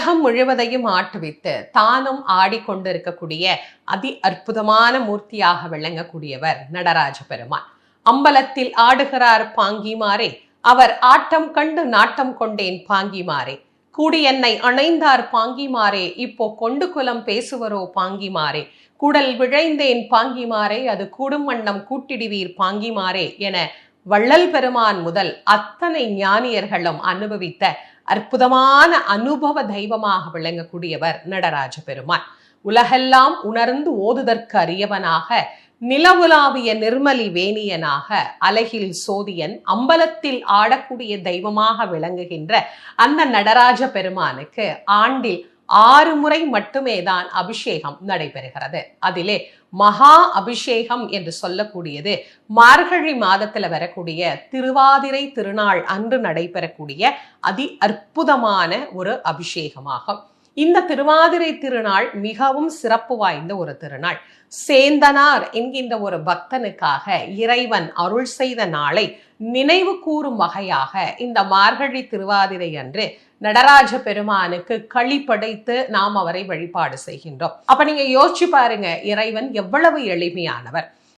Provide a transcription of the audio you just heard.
உலகம் முழுவதையும் ஆட்டுவித்து தானும் ஆடிக்கொண்டிருக்கக்கூடிய அதி அற்புதமான மூர்த்தியாக விளங்கக்கூடியவர் நடராஜ பெருமான் அம்பலத்தில் ஆடுகிறார் பாங்கிமாரே அவர் ஆட்டம் கண்டு நாட்டம் கொண்டேன் பாங்கிமாரே. கூடி என்னை அணைந்தார் பாங்கிமாரே இப்போ கொண்டு குலம் பேசுவரோ பாங்கிமாரே. குடல் விழைந்தேன் பாங்கிமாரே அது கூடும் வண்ணம் கூட்டிடுவீர் பாங்கிமாரே என வள்ளல் பெருமான் முதல் அத்தனை ஞானியர்களும் அனுபவித்த அற்புதமான அனுபவ தெய்வமாக விளங்கக்கூடியவர் நடராஜ பெருமான் உலகெல்லாம் உணர்ந்து ஓதுதற்கு அறியவனாக நிலவுலாவிய நிர்மலி வேணியனாக அலகில் சோதியன் அம்பலத்தில் ஆடக்கூடிய தெய்வமாக விளங்குகின்ற அந்த நடராஜ பெருமானுக்கு ஆண்டில் ஆறு முறை மட்டுமே தான் அபிஷேகம் நடைபெறுகிறது. அதிலே மகா அபிஷேகம் என்று சொல்லக்கூடியது மார்கழி மாதத்துல வரக்கூடிய திருவாதிரை திருநாள் அன்று நடைபெறக்கூடிய அதி அற்புதமான ஒரு அபிஷேகமாகும். இந்த திருவாதிரை திருநாள் மிகவும் சிறப்பு வாய்ந்த ஒரு திருநாள். சேந்தனார் என்கின்ற ஒரு பக்தனுக்காக இறைவன் அருள் செய்த நாளை நினைவு கூறும் வகையாக இந்த மார்கழி திருவாதிரை அன்று நடராஜ பெருமானுக்கு களி படைத்து நாம் அவரை வழிபாடு செய்கின்றோம். அப்ப நீங்க யோசிச்சு பாருங்க இறைவன் எவ்வளவு எளிமையானவர்.